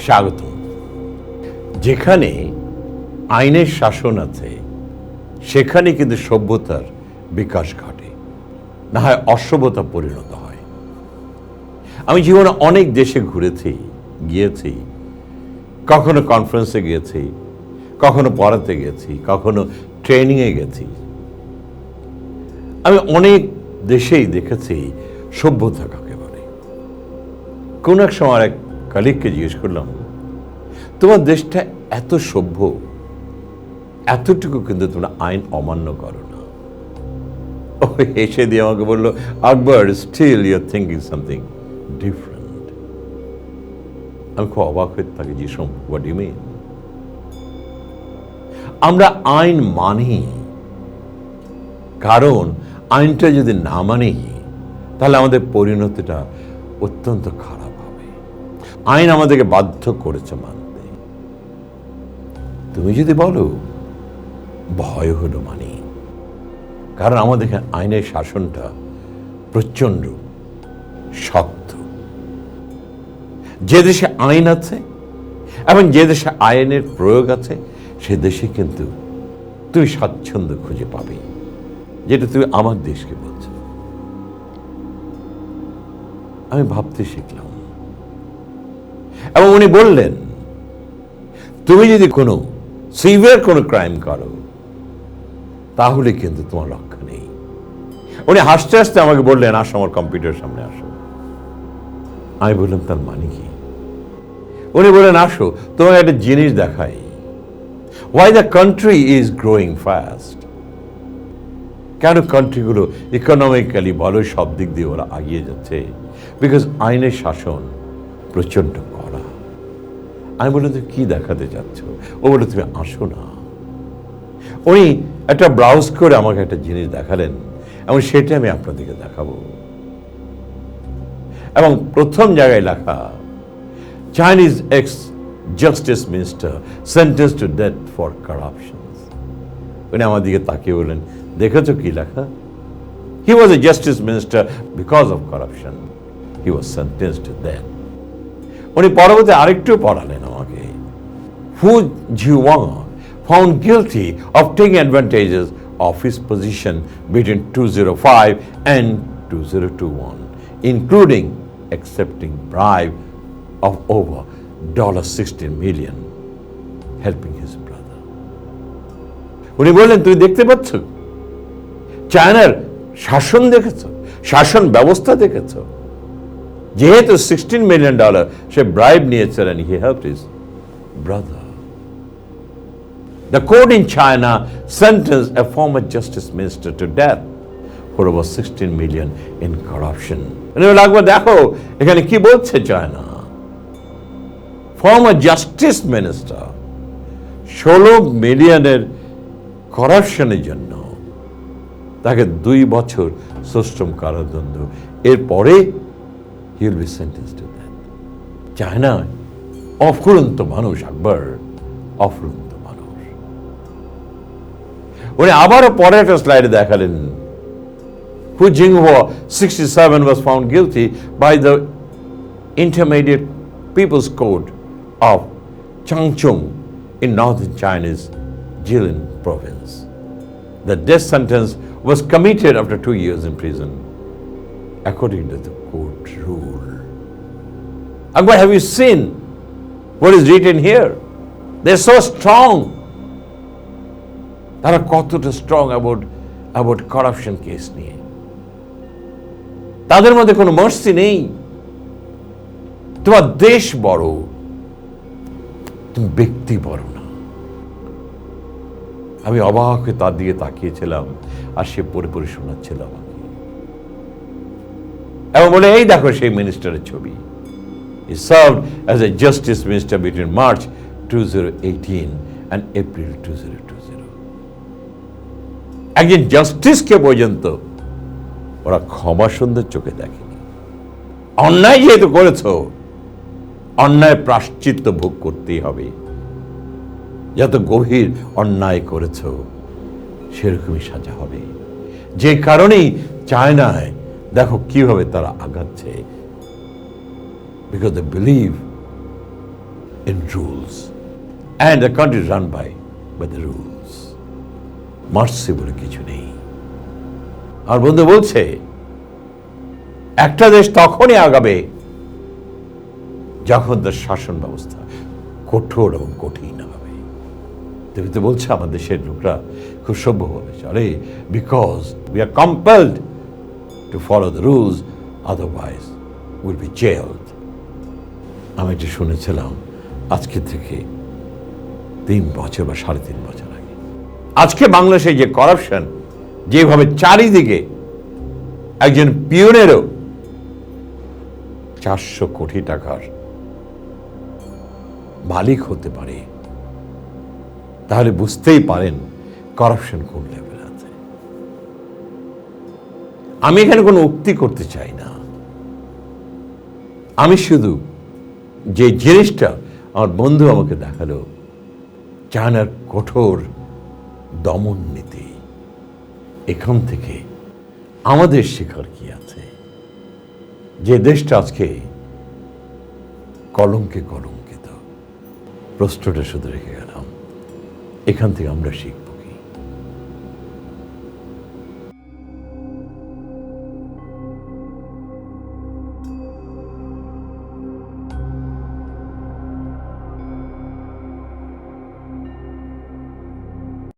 স্বাগত। যেখানে আইনের শাসন আছে, সেখানে কিন্তু সভ্যতার বিকাশ ঘটে। না হয় অসভ্যতা পরিণত হয়। আমি জীবনে অনেক দেশে ঘুরেছি, গিয়েছি, কখনো কনফারেন্সে গিয়েছি, কখনো পড়াতে গেছি, কখনো ট্রেনিংয়ে গেছি। আমি অনেক দেশেই দেখেছি সভ্যতা কাকে বলে। কোন এক সময় এক কালিককে জিজ্ঞেস করলাম, তোমার দেশটা এত সভ্য, এতটুকু কিন্তু তোমরা আইন অমান্য করো না। ও হেসে দিয়ে আমাকে বলল, Akbar still you're thinking something different আমি খুব অবাক হয়ে তাকে জিজ্ঞেস হোয়াট ইউ মিন আমরা আইন মানি, কারণ আইনটা যদি না মানি, তাহলে আমাদের পরিণতিটা অত্যন্ত খারাপ আইন আমাদেরকে বাধ্য করেছে মানতে। তুমি যদি বলো, ভয় হলো মানে। কারণ আমাদের আইনের শাসনটা প্রচণ্ড শক্ত। যে দেশে আইন আছে এবং যে দেশে আইনের প্রয়োগ আছে, সে দেশে কিন্তু তুমি স্বাচ্ছন্দ্য খুঁজে পাবে, যেটা তুমি আমার দেশকে বলছো। আমি ভাবতে শিখলাম এবং উনি বললেন, তুমি যদি কোনো সিভিয়ার কোনো ক্রাইম করো, তাহলে কিন্তু তোমার রক্ষা নেই। উনি হাসতে হাসতে আমাকে বললেন, আসো আমার কম্পিউটার সামনে, আসো। আমি বললাম, তার মানে কি? উনি বললেন, আসো, তোমাকে একটা জিনিস দেখাই। Why the country is growing fast কেন কান্ট্রিগুলো ইকোনমিক্যালি বলো, সব দিক দিয়ে ওরা এগিয়ে যাচ্ছে? বিকজ আইনের শাসন প্রচণ্ড আমি বললাম, তুমি কী দেখাতে চাচ্ছ? ও বলে তুমি আসো না। উনি একটা ব্রাউজ করে আমাকে একটা জিনিস দেখালেন, এবং সেটা আমি আপনাদেরকে দেখাবো। এবং প্রথম জায়গায় লেখা Chinese ex justice minister sentence to death for corruption উনি আমার দিকে তাকিয়ে বললেন, দেখেছ কি লেখা? He was a justice minister because of corruption he was sentence to death উনি পরবর্তী আরেকটু পড়ালেন আমাকে। Hu Zhiwang found guilty of taking advantages of his position between two zero five and two zero two one including accepting bribe of over dollar sixteen million helping his brother উনি বললেন তুই দেখতে পাচ্ছ? চায়নার শাসন দেখেছ? শাসন ব্যবস্থা দেখেছ? যেহেতু সিক্সটিন মিলিয়ন ডলার সে ব্রাইব নিয়েছিলেন he help his brother The court in China sentenced a former justice minister to death for over 16 million in corruption. লাগবে, দেখো, এখানে কি বলছে চায়না ফর্মার জাস্টিস মিনিস্টার ষোলো মিলিয়নের করাপশনের জন্য তাকে দুই বছর সশ্রম কারাদণ্ড। এরপরে He'll be sentence to that China অফুরন্ত মানুষ আকবর অফুরন্ত মানুষ উনি আবারও পরে একটা স্লাইডে দেখালেন Hu Jinghuo, 67, was found guilty by the Intermediate People's Court of Changchun in northern China's Jilin province. The death sentence was commuted after two years in prison, According to the court rule. Akbar, have you seen what is written here? They're so strong. তারা কতটা strong about about corruption case নিয়ে তাদের মধ্যে কোনো mercy নেই তোমার দেশ বড় তুমি ব্যক্তি বড় না আমি অবাক হয়ে তার দিকে তাকিয়েছিলাম আর সে পড়ে পড়ে শোনাচ্ছিল আমাকে এবং বলে, এই দেখো সেই মিনিস্টারের ছবি। He served as a justice minister between March 2018 and April 2020. একজন জাস্টিসকে পর্যন্ত ওরা ক্ষমা সুন্দর চোখে দেখেনি। অন্যায় যেহেতু করেছ, অন্যায় প্রাশ্চিত্য ভোগ করতেই হবে। যত গভীর অন্যায় করেছ, সেরকমই সাজা হবে। যে কারণেই চায়নায় দেখো কীভাবে তারা আগাচ্ছে because they believe in rules. And the country is run by, by the rules. Mercy বলে কিছু নেই আর বন্ধু বলছে একটা দেশ তখনই আগাবে যখন তার শাসন ব্যবস্থা কঠোর এবং কঠিন হবে তুমি তো বলছে আমাদের দেশের লোকরা খুব সভ্য বলে চলে because we are compelled to follow the rules otherwise will be jailed আমি এটা শুনেছিলাম আজকে থেকে তিন বছর বা সাড়ে তিন বছর আগে। আজকে বাংলাদেশে যে করাপশন যেভাবে চারিদিকে একজন পিওনেরও চারশো কোটি টাকার মালিক হতে পারে, তাহলে বুঝতেই পারেন করাপশন কোন লেভেল আমি এখানে কোনো উক্তি করতে চাই না। আমি শুধু যে জিনিসটা আমার বন্ধু আমাকে দেখাল, চায়নার কঠোর দমন নীতি। এখান থেকে আমাদের শেখার কি আছে? যে দেশটা আজকে কলঙ্কে কলঙ্কিত প্রশ্নটা শুধু রেখে গেলাম। এখান থেকে আমরা শিখব।